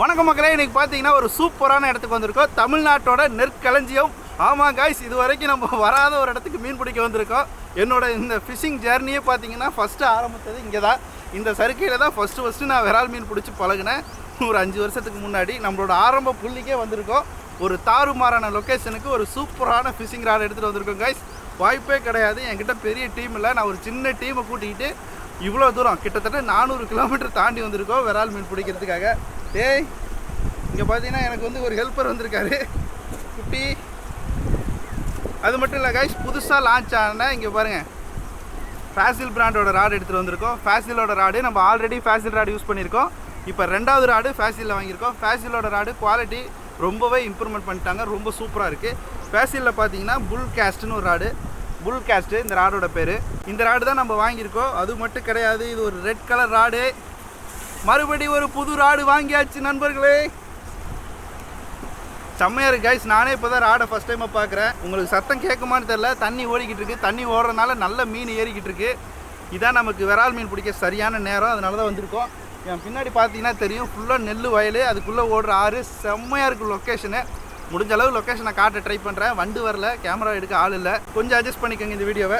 வணக்கம் மக்களே இன்னைக்கு பார்த்தீங்கன்னா ஒரு சூப்பரான இடத்துக்கு வந்திருக்கோம். தமிழ்நாட்டோட நெற்களஞ்சியம். ஆமாம் காய்ஸ் இது வரைக்கும் நம்ம வராத ஒரு இடத்துக்கு மீன் பிடிக்க வந்திருக்கோம். என்னோட இந்த ஃபிஷிங் ஜேர்னியே பார்த்தீங்கன்னா ஃபஸ்ட்டு ஆரம்பித்தது இங்கே தான் இந்த சறுக்கையில் தான் ஃபஸ்ட்டு ஃபஸ்ட்டு நான் விரால் மீன் பிடிச்சி பழகினேன். ஒரு அஞ்சு வருஷத்துக்கு முன்னாடி நம்மளோட ஆரம்ப புள்ளிக்கே வந்திருக்கோம். ஒரு தாறுமாறான லொக்கேஷனுக்கு ஒரு சூப்பரான ஃபிஷிங் ராட் எடுத்துகிட்டு வந்திருக்கோம் காய்ஸ் வாய்ப்பே கிடையாது. என்கிட்ட பெரிய டீம் இல்லை. நான் ஒரு சின்ன டீமை கூட்டிக்கிட்டு இவ்வளோ தூரம். கிட்டத்தட்ட நானூறு கிலோமீட்டர் தாண்டி வந்திருக்கோம் விரால் மீன் பிடிக்கிறதுக்காக. டேய் இங்கே பார்த்தீங்கன்னா எனக்கு வந்து ஒரு ஹெல்ப்பர் வந்திருக்காரு. குட்டி. அது மட்டும் இல்லை கைஸ் புதுசாக லான்ச் ஆனால் இங்கே பாருங்கள் ஃபேசில் பிராண்டோட ராடு எடுத்துகிட்டு வந்திருக்கோம். ஃபேசிலோட ராடு நம்ம ஆல்ரெடி ஃபேசில் ராடு யூஸ் பண்ணியிருக்கோம். இப்போ ரெண்டாவது ராடு ஃபேசிலில் வாங்கியிருக்கோம். ஃபேசிலோட ராடு குவாலிட்டி ரொம்பவே இம்ப்ரூவ்மெண்ட் பண்ணிட்டாங்க. ரொம்ப சூப்பராக இருக்குது ஃபேசிலில் பார்த்தீங்கன்னா புல் கேஸ்ட்னு ஒரு ராடு புல் கேஸ்ட்டு இந்த ராடோட பேர். இந்த ராடு தான் நம்ம வாங்கியிருக்கோம். அது மட்டும் கிடையாது இது ஒரு ரெட் கலர் ராடு மறுபடி ஒரு புது ராடு வாங்கியாச்சு நண்பர்களே. செம்மையாக இருக்கு கைஸ் நானே இப்போ தான் ராடை ஃபஸ்ட் டைமாக பார்க்குறேன் உங்களுக்கு சத்தம் கேட்குமான்னு தெரில தண்ணி ஓடிக்கிட்டு இருக்கு. தண்ணி ஓடுறதுனால நல்ல மீன் ஏறிக்கிட்டு இருக்கு. இதான் நமக்கு விரால் மீன் பிடிக்க சரியான நேரம். அதனால தான் வந்திருக்கோம். என் பின்னாடி பார்த்தீங்கன்னா தெரியும். ஃபுல்லாக நெல் வயல். அதுக்குள்ளே ஓடுற ஆறு. செம்மையாக இருக்குது லொக்கேஷனு முடிஞ்ச அளவு லொக்கேஷனை காட்ட ட்ரை பண்ணுறேன் வண்டு வரல. கேமரா எடுக்க ஆள் இல்லை. கொஞ்சம் அட்ஜஸ்ட் பண்ணிக்கோங்க இந்த வீடியோவை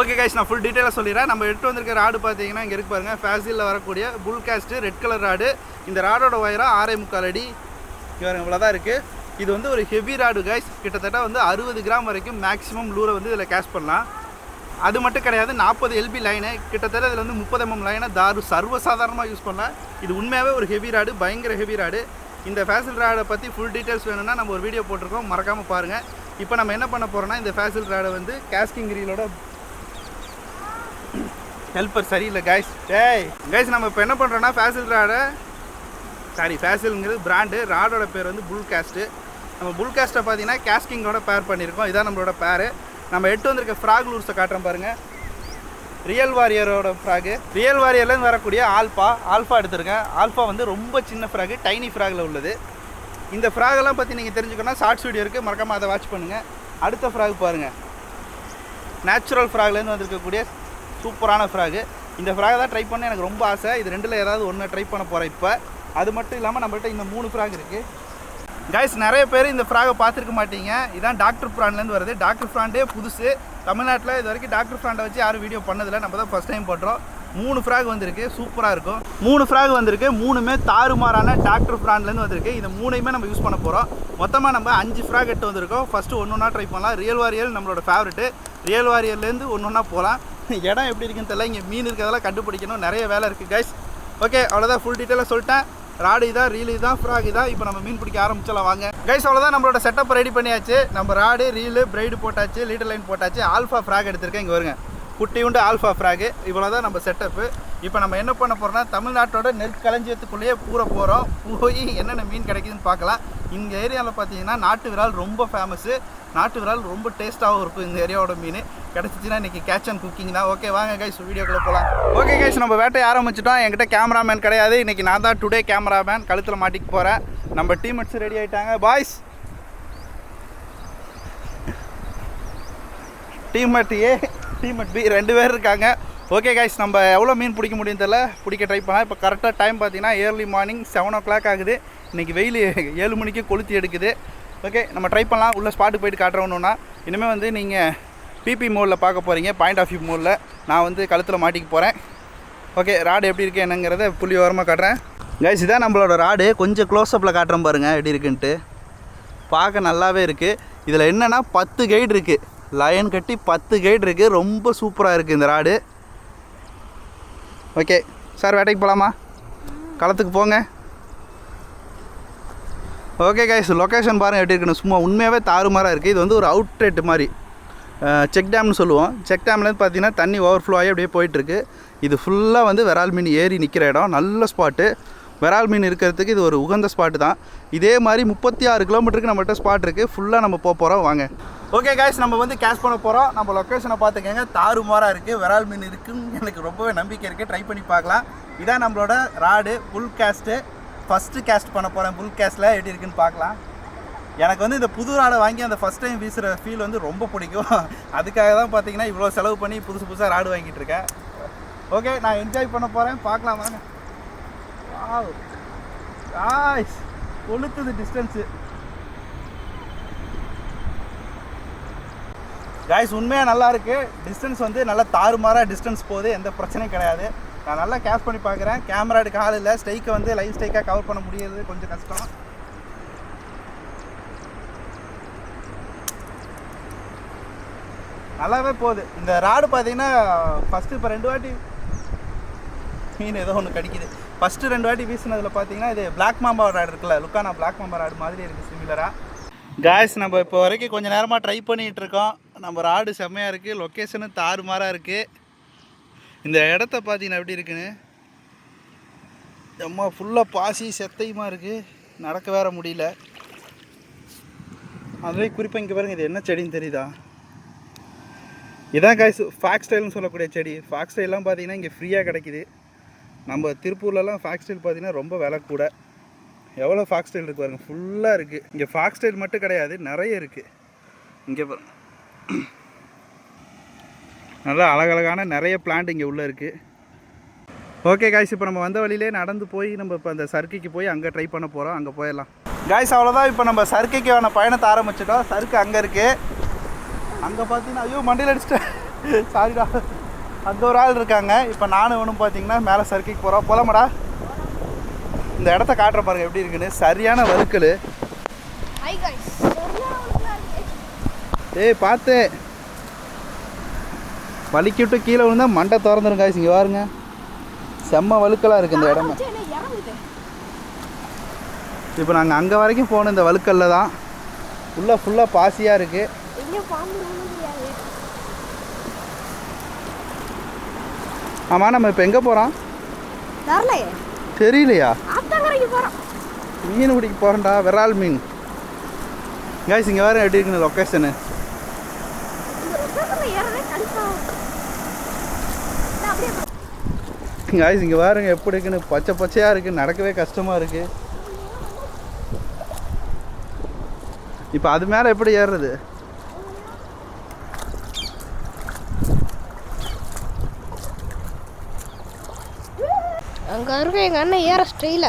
ஓகே கைஸ் நான் ஃபுல் டீட்டெயிலாக சொல்லிடுறேன். நம்ம எடுத்து வந்திருக்க ராடு பார்த்தீங்கன்னா இங்கே இருக்கு பாருங்கள் ஃபேசிலில் வரக்கூடிய full cast red colour rod. இந்த ராடோட ஒயராக ஆறே முக்கால் அடி. இவர் இவ்வளோ தான் இருக்குது இது வந்து ஒரு ஹெவி ராடு கைஸ் கிட்டத்தட்ட வந்து அறுபது கிராம் வரைக்கும் மேக்ஸிமம் லூரை வந்து இதில் கேஷ் பண்ணலாம். அது மட்டும் கிடையாது நாற்பது எல்பி லைனு கிட்டத்தட்ட இதில் வந்து முப்பது எம்எம் லைனை தாரு சர்வசாதாரணமாக யூஸ் பண்ணலாம். இது உண்மையாகவே ஒரு ஹெவி ராடு பயங்கர ஹெவி ராடு. இந்த ஃபேசில் ராடை பற்றி ஃபுல் டீட்டெயில்ஸ் வேணும்னா நம்ம ஒரு வீடியோ போட்டிருக்கோம். மறக்காமல் பாருங்கள் இப்போ நம்ம என்ன பண்ண போகிறோம்னா இந்த ஃபேசில் ராடை வந்து கேஸ்கிங் ரீலோட ஹெல்ப்பர் சரியில்லை கைஸ் டேய் கைஸ் நம்ம இப்போ என்ன பண்ணுறோன்னா ஃபேசில் ராடை சாரி ஃபேசில்ங்கிறது பிராண்டு ராடோட பேர் வந்து புல் கேஸ்ட்டு நம்ம புல் கேஸ்ட்டை பார்த்தீங்கன்னா கேஸ்கிங்கோட பேர் பண்ணியிருக்கோம். இதான் நம்மளோட பேர் நம்ம எட்டு வந்திருக்க ஃப்ராக் லூர்ஸை காட்டுறோம் பாருங்கள் ரியல் வாரியரோட ஃப்ராகு ரியல் வாரியர்லேருந்து வரக்கூடிய ஆல்ஃபா ஆல்ஃபா எடுத்திருக்கேன். ஆல்ஃபா வந்து ரொம்ப சின்ன ஃப்ராகு டைனி ஃப்ராகில் உள்ளது. இந்த ஃப்ராகெல்லாம் பற்றி நீங்கள் தெரிஞ்சுக்கணும் ஷார்ட்ஸ் வீடியோ இருக்குது மறக்காமல் அதை வாட்ச் பண்ணுங்கள் அடுத்த ஃப்ராக் பாருங்கள் நேச்சுரல் ஃப்ராக்லேருந்து வந்திருக்கக்கூடிய சூப்பரான ஃப்ராகு. இந்த ஃப்ராகை தான் ட்ரை பண்ண எனக்கு ரொம்ப ஆசை. இது ரெண்டில் ஏதாவது ஒன்று ட்ரை பண்ண போகிறேன் இப்போ. அது மட்டும் இல்லாமல் நம்மள்கிட்ட இந்த மூணு ஃப்ராக் இருக்குது கைஸ் நிறைய பேர் இந்த ஃப்ராகை பார்த்துருக்க மாட்டீங்க. இதான் டாக்டர் ஃப்ராண்ட்லேருந்து வருது. டாக்டர் ஃப்ராண்டே புதுசு. தமிழ்நாட்டில் இது வரைக்கும் டாக்டர் ஃப்ராண்டை வச்சு யாரும் வீடியோ பண்ணதில்லை. நம்ம தான் ஃபஸ்ட் டைம் போடுறோம். மூணு ஃப்ராக் வந்திருக்கு. சூப்பராக இருக்கும். மூணு ஃப்ராக் வந்திருக்கு. மூணுமே தாறுமாறான டாக்டர் ஃப்ராண்ட்லேருந்து வந்திருக்கு. இந்த மூணையுமே நம்ம யூஸ் பண்ண போகிறோம் மொத்தமாக நம்ம அஞ்சு ஃப்ராக் எடுத்து வந்திருக்கோம். ஃபஸ்ட்டு ஒன்று ஒன்றா ட்ரை பண்ணலாம். ரியல் வாரியல் நம்மளோட ஃபேவரெட்டு ரியல் வாரியர்லேருந்து ஒன்று ஒன்றா போகலாம். இடம் எப்படி இருக்குன்னு தெரியல. இங்கே மீன் இருக்கிறதெல்லாம் கண்டுபிடிக்கணும். நிறைய வேலை இருக்குது கைஸ் ஓகே அவ்வளோதான் ஃபுல் டீட்டெயிலாக சொல்லிட்டேன். ராடு இதான் ரீல் இதான் ஃப்ராக் இதான். இப்போ நம்ம மீன் பிடிக்க ஆரம்பிச்சலாம் வாங்க. கைஸ் அவ்வளோதான் நம்மளோட செட்டப் ரெடி பண்ணியாச்சு. நம்ம ராடு ரீலு பிரைடு போட்டாச்சு லீடர் லைன் போட்டாச்சு. ஆல்ஃபா ஃப்ராக் எடுத்திருக்கேன். இங்கே வருங்க குட்டி உண்டு ஆல்ஃபா ஃப்ராகு. இவ்வளோ தான் நம்ம செட்டப்பு இப்போ நம்ம என்ன பண்ண போகிறோம்னா தமிழ்நாட்டோட நெற்களஞ்சியத்துக்குள்ளேயே பூர போகிறோம் போய் என்னென்ன மீன் கிடைக்குதுன்னு பார்க்கலாம். இந்த ஏரியாவில் பார்த்தீங்கன்னா நாட்டு விரால் ரொம்ப ஃபேமஸ்ஸு நாட்டு விரால் ரொம்ப டேஸ்ட்டாகவும் இருக்கும் இந்த ஏரியாவோட மீன். கிடச்சிச்சின்னா இன்றைக்கி கேட்ச் அண்ட் குக்கிங் தான். ஓகே வாங்க கைஸ் வீடியோக்குள்ளே போகலாம் ஓகே கைஸ் நம்ம வேட்டையை ஆரம்பிச்சிட்டோம். என்கிட்ட கேமராமேன் கிடையாது. இன்றைக்கி நான் தான் டுடே கேமராமேன் கழுத்தில் மாட்டிக்கு போகிறேன் நம்ம டீமெட்ஸ் ரெடி ஆகிட்டாங்க boys teammate A teammate B ரெண்டு பேர் இருக்காங்க. ஓகே கைஸ் நம்ம எவ்வளோ மீன் பிடிக்க முடியும் தெரியல. பிடிக்க ட்ரை பண்ணலாம். இப்போ கரெக்டாக டைம் பார்த்தீங்கன்னா early morning seven o'clock ஆகுது. இன்றைக்கி வெயில் ஏழு மணிக்கு கொளுத்தி எடுக்குது. ஓகே நம்ம ட்ரை பண்ணலாம். உள்ள ஸ்பாட்டுக்கு போயிட்டு காட்டுறோன்னா இனிமேல் வந்து நீங்கள் பிபி மோடில் பார்க்க போகிறீங்க பாயிண்ட் ஆஃப் வியூ மோடில் நான் வந்து கழுத்தில் மாட்டிக்க போகிறேன் ஓகே ராடு எப்படி இருக்குது என்னங்கிறத புள்ளி ஓரமாக காட்டுறேன். கைஸ் இதான் நம்மளோட ராடு கொஞ்சம் க்ளோஸ்அப்பில் காட்டுறோம் பாருங்கள் எப்படி இருக்குன்ட்டு. பார்க்க நல்லாவே இருக்குது இதில் என்னென்னா பத்து கைடு இருக்குது லயன் கட்டி பத்து கைடு இருக்குது ரொம்ப சூப்பராக இருக்குது இந்த ராடு. ஓகே சார் வேட்டைக்கு போகலாமா களத்துக்கு போங்க. ஓகே கைஸ் லொக்கேஷன் பாருங்கள் எப்படி இருக்குன்னு. சும்மா உண்மையாகவே தாறுமாறாக இருக்குது இது வந்து ஒரு அவுட்லெட் மாதிரி. செக் டேம்னு சொல்லுவோம். செக் டேம்லேருந்து பார்த்தீங்கன்னா தண்ணி ஓவர்ஃப்ளோ ஆகி அப்படியே போயிட்டுருக்கு. இது ஃபுல்லாக வந்து விரால் மீன் ஏறி நிற்கிற இடம். நல்ல ஸ்பாட்டு விரால் மீன் இருக்கிறதுக்கு இது ஒரு உகந்த ஸ்பாட்டு தான். இதே மாதிரி முப்பத்தி ஆறு கிலோமீட்டருக்கு நம்மகிட்ட ஸ்பாட் இருக்குது ஃபுல்லாக நம்ம போக போகிறோம் வாங்க. ஓகே காய்ஸ் நம்ம வந்து கேஷ் பண்ண போகிறோம் நம்ம லொக்கேஷனை பார்த்துக்கங்க. தாறுமாறாக இருக்குது விரால் மீன் இருக்குன்னு எனக்கு ரொம்பவே நம்பிக்கை இருக்குது ட்ரை பண்ணி பார்க்கலாம். இதான் நம்மளோட rod full cast first cast பண்ண போகிறேன் புல் கேஸ்ட்டில் எப்படி இருக்குன்னு பார்க்கலாம். எனக்கு வந்து இந்த புது ராடை வாங்கி அந்த ஃபஸ்ட் டைம் வீசுகிற ஃபீல் வந்து ரொம்ப பிடிக்கும். அதுக்காக தான் பார்த்தீங்கன்னா இவ்வளோ செலவு பண்ணி புதுசு புதுசாக ராடு வாங்கிட்டு இருக்கேன். ஓகே நான் என்ஜாய் பண்ண போகிறேன் பார்க்கலாம் வாங்க. Wow. காய்ஸ் கொளுத்துது டிஸ்டன்ஸு காய்ஸ் உண்மையாக நல்லா இருக்குது டிஸ்டன்ஸ் வந்து நல்லா தாறுமாறாக டிஸ்டன்ஸ் போகுது. எந்த பிரச்சனையும் கிடையாது. நான் நல்லா கேஷ் பண்ணி பார்க்குறேன். கேமரா எடுக்க ஆள் இல்லை. ஸ்டைக்கை வந்து லைவ் ஸ்டைக்காக கவர் பண்ண முடியாது கொஞ்சம் கஷ்டம். நல்லாவே போகுது. இந்த ராடு பார்த்தீங்கன்னா ஃபஸ்ட்டு இப்போ ரெண்டு வாட்டி மீன் ஏதோ ஒன்று கிடைக்குது. ஃபஸ்ட்டு ரெண்டு வாட்டி வீசினதில் பார்த்தீங்கன்னா இது பிளாக் மாம்பா ராடு இருக்குல்ல. லுக்கானா பிளாக் மாம்பா ராடு மாதிரி இருக்குது சிமிலராக காய்ஸ் நம்ம இப்போ வரைக்கும் கொஞ்சம் நேரமாக ட்ரை பண்ணிகிட்டு இருக்கோம். நம்ம ராடு செம்மையாக இருக்குது லொக்கேஷனும் தாறுமாறாக இருக்குது இந்த இடத்த பார்த்தீங்கன்னா எப்படி இருக்குன்னு? அம்மா ஃபுல்லாக பாசி செத்தையுமா இருக்குது நடக்க வேற முடியல. அதுவே குறிப்பாக இங்கே பாருங்கள் இது என்ன செடின்னு தெரியுதா? இதான் காய்ஸ் ஃபாக்ஸ் ஸ்டைல்னு சொல்லக்கூடிய செடி. ஃபாக்ஸ் ஸ்டைல்லாம் பார்த்தீங்கன்னா இங்கே ஃப்ரீயாக கிடைக்குது. நம்ம திருப்பூர்லலாம் ஃபாக்ஸ் ஸ்டைல் பார்த்தீங்கன்னா ரொம்ப விலை கூட. எவ்வளோ ஃபாக்ஸ் ஸ்டைல் இருக்கு பாருங்க ஃபுல்லாக இருக்குது இங்கே ஃபாக்ஸ் ஸ்டைல் மட்டும் கிடையாது நிறைய இருக்குது இங்கே பாருங்கள் நல்லா அழகழகான நிறைய பிளான்ட் இங்கே உள்ளே இருக்குது ஓகே காய்ஸ் இப்போ நம்ம வந்த வழியிலே நடந்து போய் நம்ம இப்போ அந்த சர்க்கைக்கு போய் அங்கே ட்ரை பண்ண போகிறோம் அங்கே போயிடலாம். காய்ஸ் அவ்வளோதான் இப்போ நம்ம சர்க்கைக்கான பயணத்தை ஆரம்பிச்சிட்டோம். சர்க்கு அங்கே இருக்குது அங்கே பார்த்தீங்கன்னா ஐயோ மண்டியில் அடிச்சிட்டேன். சாரிடா அந்த ஒரு ஆள் இருக்காங்க. இப்போ நானும் ஒன்றும் பார்த்தீங்கன்னா மேலே சர்க்கைக்கு போகிறோம் போலாமடா? இந்த இடத்த காட்டுற பாருங்க எப்படி இருக்குன்னு. சரியான வழுக்கல். ஏய் பார்த்து. வலிக்கி விட்டு கீழே விழுந்தா மண்டை திறந்துடும் காய்ச்சி இங்கே பாருங்க. செம்ம வழுக்கலாக இருக்குது இந்த இடமே. இப்போ நாங்கள் அங்கே வரைக்கும் போகணும் இந்த வழுக்கல்ல தான். உள்ளே ஃபுல்லாக பாசியாக இருக்குது ஆமாம் நம்ம இப்போ எங்கே போகிறோம் தெரியலையா? மீன் பிடிக்க போகிறோம்டா விரால் மீன். காய்ஸ் இங்கே வேறு எப்படி இருக்குன்னு லொக்கேஷனு காய்ஸ் இங்கே பாருங்க எப்படி இருக்குன்னு. பச்சை பச்சையாக இருக்குது நடக்கவே கஷ்டமாக இருக்குது இப்போ அது மேலே எப்படி ஏறுறது? அங்க இருக்க எங்க அண்ணன் ஏற ஸ்டைல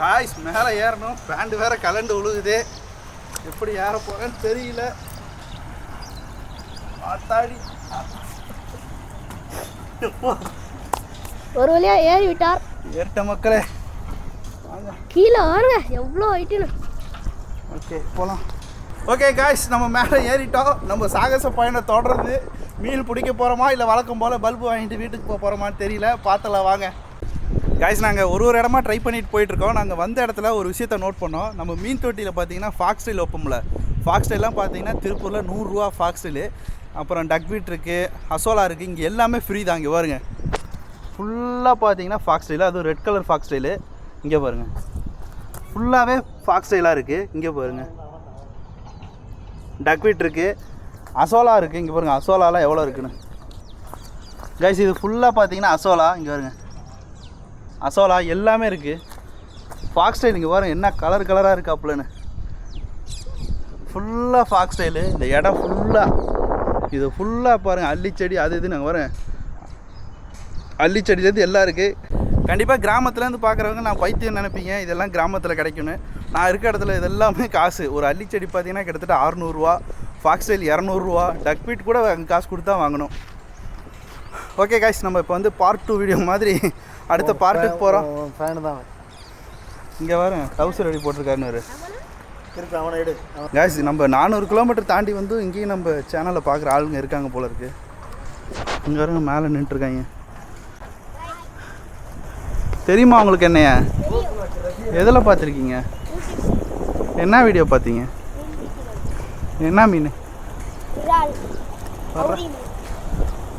காய்ஸ் மேலே ஏறணும். பேண்ட் வேற கலண்டு விழுகுது எப்படி ஏற போகிறேன்னு தெரியல. ஆத்தாடி. ஒரு வழியா ஏறி விட்டார். ஏறிட்ட மக்களே வாங்க. கீழே வாருங்க எவ்வளோ ஹைட்டுன்னு. ஓகே போகலாம் ஓகே காய்ஸ் நம்ம மேலே ஏறிட்டோம். நம்ம சாகச பயணம் தொடருது. மீன் பிடிக்க போகிறோமா இல்லை வழக்கம் போல் பல்பு வாங்கிட்டு வீட்டுக்கு போக போகிறோமான்னு தெரியல. பார்த்தலாம் வாங்க. காய்ஸ் நாங்கள் ஒரு ஒரு இடமா ட்ரை பண்ணிட்டு போயிட்டுருக்கோம். நாங்கள் வந்த இடத்துல ஒரு விஷயத்த நோட் பண்ணோம். நம்ம மீன் தொட்டியில் பார்த்தீங்கன்னா ஃபாக்ஸ் ஸ்டைல் வைப்போம்ல. ஃபாக்ஸ் ஸ்டைல்லாம் பார்த்தீங்கன்னா திருப்பூரில் நூறுரூவா ஃபாக்ஸ் ஸ்டைலு அப்புறம் டக்பீட் இருக்குது அசோலா இருக்குது இங்கே எல்லாமே ஃப்ரீ தான் இங்கே பாருங்க. ஃபுல்லாக பார்த்தீங்கன்னா ஃபாக்ஸ் ஸ்டைலு அதுவும் ரெட் கலர் ஃபாக்ஸ் ஸ்டைலு இங்கே பாருங்கள் ஃபுல்லாகவே ஃபாக்ஸ் ஸ்டைலாக இருக்குது இங்கே பாருங்கள் டக்வீட் இருக்குது அசோலா இருக்குது இங்கே பாருங்கள் அசோலாலாம் எவ்வளோ இருக்குன்னு. கைஸ் இது ஃபுல்லாக பார்த்தீங்கன்னா அசோலா. இங்கே பாருங்கள் அசோலா எல்லாமே இருக்குது ஃபாக்ஸ் ஸ்டைல் இங்கே பாருங்கள் என்ன கலர் கலராக இருக்காப்புலன்னு. ஃபுல்லாக ஃபாக்ஸ் ஸ்டைலு இந்த இடம் ஃபுல்லாக இது ஃபுல்லாக பாருங்கள் அள்ளிச்செடி அது இது நாங்கள் வரேன் அல்லிச்செடிலேருந்து எல்லாம் இருக்குது கண்டிப்பாக கிராமத்துலேருந்து பார்க்குறவங்க நான் பைத்தியம் நினைப்பீங்க. இதெல்லாம் கிராமத்தில் கிடைக்கும்னு. நான் இருக்க இடத்துல இதெல்லாமே காசு. ஒரு அல்லிச்செடி பார்த்தீங்கன்னா கிட்டத்தட்ட அறநூறுவா ஃபாக்ஸ்டைல் இரநூறுவா டக்பீட் கூட அங்க காசு கொடுத்து தான் வாங்கணும். ஓகே காய்ஸ் நம்ம இப்போ வந்து பார்ட் டூ வீடியோ மாதிரி அடுத்த பார்ட்டுக்கு போகிறோம் ஃபேனு தான். இங்கே வரும் டவுசர் ரெடி போட்டிருக்காருன்னு காய்ஸ் நம்ம நானூறு கிலோமீட்டர் தாண்டி வந்து இங்கேயும் நம்ம சேனலை பார்க்குற ஆளுங்க இருக்காங்க போல இருக்கு. இங்கே வருங்க மேலே நின்றுருக்காங்க. தெரியுமா உங்களுக்கு என்னைய? எதில் பார்த்துருக்கீங்க? என்ன வீடியோ பார்த்தீங்க? என்ன மீன்?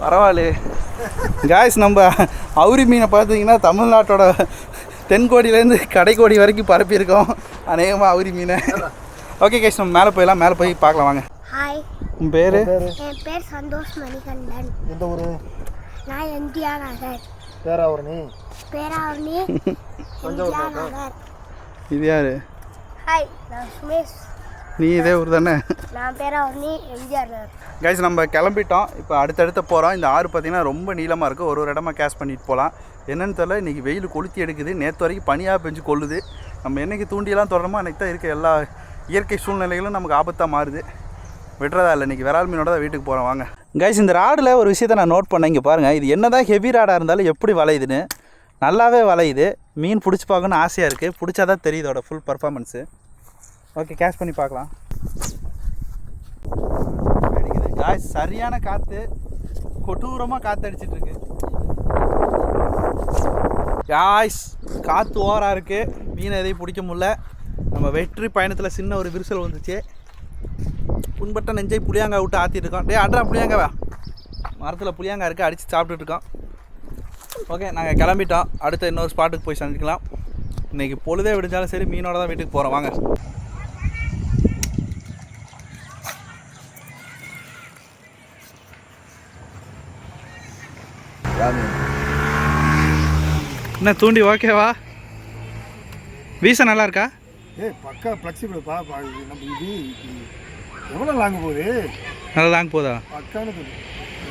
பரவாயில்லையே. காய்ஸ் நம்ம அவுரி மீனை பார்த்தீங்கன்னா தமிழ்நாட்டோட தென்கோடியிலேருந்து கடைக்கோடி வரைக்கும் பரப்பியிருக்கோம். அநேகமாக அவுரி மீனை. ஓகே கேஸ் நம்ம மேலே போயிடலாம். மேலே போய் பார்க்கலாம் வாங்க. ஹாய் உன் பேர்? என் பேர் சந்தோஷ் மணிகண்டன். எந்த ஊர்? நான் எம்ஜிஆர் நகர். பேரா ஊர் நீ? இது யார்? ஹாய் நான் சுமேஷ். நீ இதே ஊர் தானே? நான் பேராவணி எம்ஜிஆர் கைஸ் நம்ம கிளம்பிட்டோம். இப்போ அடுத்தடுத்து போகிறோம் இந்த ஆறு பார்த்தீங்கன்னா ரொம்ப நீளமாக இருக்குது ஒரு ஒரு இடமா கேஷ் பண்ணிட்டு போகலாம் என்னன்னு தெரியல இன்றைக்கி வெயில் கொளுத்தி எடுக்குது. நேற்று வரைக்கும் பனியாக பெஞ்சு கொள்ளுது. நம்ம என்னைக்கு தூண்டியெல்லாம் தொடரமோ அன்றைக்கி தான் இருக்க எல்லா இயற்கை சூழ்நிலைகளும் நமக்கு ஆபத்தாக மாறுது. விடுறதா இல்லை இன்றைக்கி விரால் மீனோட தான் வீட்டுக்கு போகிறோம் வாங்க. கைஸ் இந்த ராடில் ஒரு விஷயத்தை நான் நோட் பண்ணேன். இங்கே பாருங்கள் இது என்ன தான் ஹெவி ராடாக இருந்தாலும் எப்படி வளையுதுன்னு. நல்லாவே வளையுது. மீன் பிடிச்சி பார்க்கணும்னு ஆசையாக இருக்குது பிடிச்சா தான் தெரியுது இதோட ஃபுல் பர்ஃபார்மன்ஸு ஓகே கேஷ் பண்ணி பார்க்கலாம். அடிக்குது காய்ஸ் சரியான காற்று கொடூரமாக காற்று அடிச்சிட்டு காய்ஸ் காற்று ஓராக இருக்குது மீன் எதையும் பிடிக்க முடில நம்ம வெற்றி பயணத்தில் சின்ன ஒரு விரிசல் வந்துச்சு. புண்பட்ட நெஞ்சை புளியாங்காய் விட்டு ஆற்றிட்டு இருக்கோம். டே அட்ரா புளியாங்காவா? மரத்தில் புளியாங்காய் இருக்குது அடித்து சாப்பிட்டுட்டு இருக்கோம். ஓகே நாங்கள் கிளம்பிட்டோம். அடுத்த இன்னொரு ஸ்பாட்டுக்கு போய் சந்திக்கலாம். இன்றைக்கி பொழுதே விடிஞ்சாலும் சரி மீனோட தான் வீட்டுக்கு போகிறோம் வாங்க. என்ன தூண்டி ஓகேவா வீச நல்லா இருக்கா? ஏய் பக்கா ஃப்ளெக்சிபிள்ப்பா நம்ம இது எவ்வளோ லாங்க போகுது? நல்லா லாங் போதா பக்கான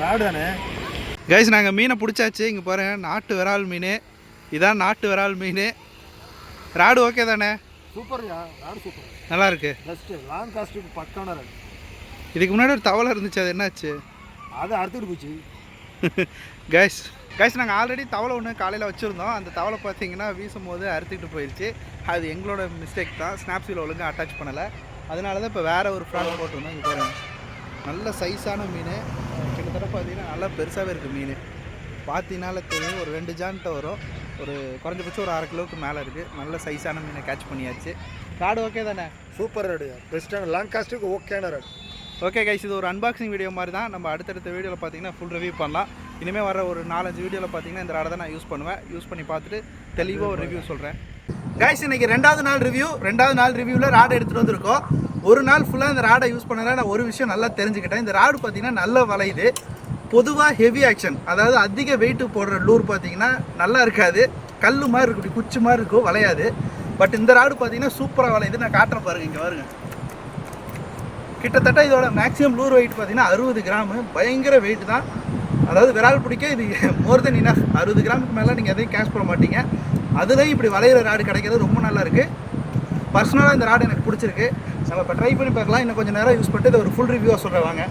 ராடு தானே? கைஸ் நாங்கள் மீனை பிடிச்சாச்சு. இங்கே பாருங்க நாட்டு விரால் மீன். இதான் நாட்டு விரால் மீன். ராடு ஓகே தானே? சூப்பர்யா ராடு சூப்பர் நல்லா இருக்கு. பெஸ்ட்டு லாங் காஸ்ட்டுக்கு பக்கான ராடு. இதுக்கு முன்னாடி ஒரு தவளை இருந்துச்சு அது என்னாச்சு? அது அடுத்துட்டு போச்சு. கைஸ் கைஸ் நாங்கள் ஆல்ரெடி தவளை ஒன்று காலையில் வச்சுருந்தோம். அந்த தவளை பார்த்தீங்கன்னா வீசும் போது அறுத்துக்கிட்டு போயிடுச்சு அது எங்களோட மிஸ்டேக் தான். ஸ்னாப்ஸில் ஒழுங்காக அட்டாச் பண்ணலை. அதனால தான் இப்போ வேறு ஒரு ஃப்ராக் போட்டிருந்தோம். இங்கே பாருங்க. நல்ல சைஸான மீன். கிட்டத்தட்ட பார்த்தீங்கன்னா நல்லா பெருசாகவே இருக்குது மீன். பார்த்தீங்கனால தெரியும் ஒரு ரெண்டு ஜான்ட்ட வரும். ஒரு குறைஞ்சபட்சம் ஒரு அரை கிலோவுக்கு மேலே இருக்குது நல்ல சைஸான மீனை கேட்ச் பண்ணியாச்சு. ராடு ஓகே தானே? Super rod. பெஸ்ட்டான லாங் காஸ்ட்டுக்கு ஓகேன ராடு. ஓகே கைஸ் இது ஒரு அன்பாக்சிங் வீடியோ மாதிரி தான். நம்ம அடுத்தடுத்த வீடியோவில் பார்த்தீங்கன்னா ஃபுல் ரிவ்யூ பண்ணலாம். இனிமேல் வர ஒரு நாலஞ்சு வீடியோவில் பார்த்தீங்கன்னா இந்த ராடை தான் நான் யூஸ் பண்ணுவேன். யூஸ் பண்ணி பார்த்துட்டு தெளிவாக ஒரு ரிவ்யூ சொல்கிறேன் கைஸ் இன்னைக்கு ரெண்டாவது நாள் ரிவ்யூ ரெண்டாவது நாள் ரிவ்யூவில் ராடை எடுத்துகிட்டு வந்திருக்கோம். ஒரு நாள் ஃபுல்லாக இந்த ராடை யூஸ் பண்ணல நான் ஒரு விஷயம் நல்லா தெரிஞ்சுக்கிட்டேன். இந்த ராடு பார்த்தீங்கன்னா நல்ல வளையுது. பொதுவாக ஹெவி ஆக்ஷன் அதாவது அதிக வெயிட்டு போடுற லூர் பார்த்தீங்கன்னா நல்லா இருக்காது. கல் மாதிரி இருக்கும் இப்படி குச்சி மாதிரி இருக்கும் வளையாது. பட் இந்த ராடு பார்த்தீங்கன்னா சூப்பராக வளையுது நான் காட்டுறேன் பாருங்க இங்கே பாருங்கள் கிட்டத்தட்ட இதோட மேக்ஸிமம் லூர் வெயிட் பார்த்தீங்கன்னா அறுபது கிராமு. பயங்கர வெயிட் தான். அதாவது விரால் பிடிக்க இது மோர் தென் இனஃப் அறுபது கிராமுக்கு மேலே நீங்கள் எதையும் கேஷ் பண்ண மாட்டீங்க. அதுலேயும் இப்படி வளையிற ராடு கிடைக்கிறது ரொம்ப நல்லா இருக்குது பர்சனலாக இந்த ராடு எனக்கு பிடிச்சிருக்கு. நம்ம இப்போ ட்ரை பண்ணி பார்க்கலாம். இன்னும் கொஞ்சம் நேரம் யூஸ் பண்ணிட்டு இதை ஒரு ஃபுல் ரிவ்யூவாக சொல்கிறேன் வாங்க.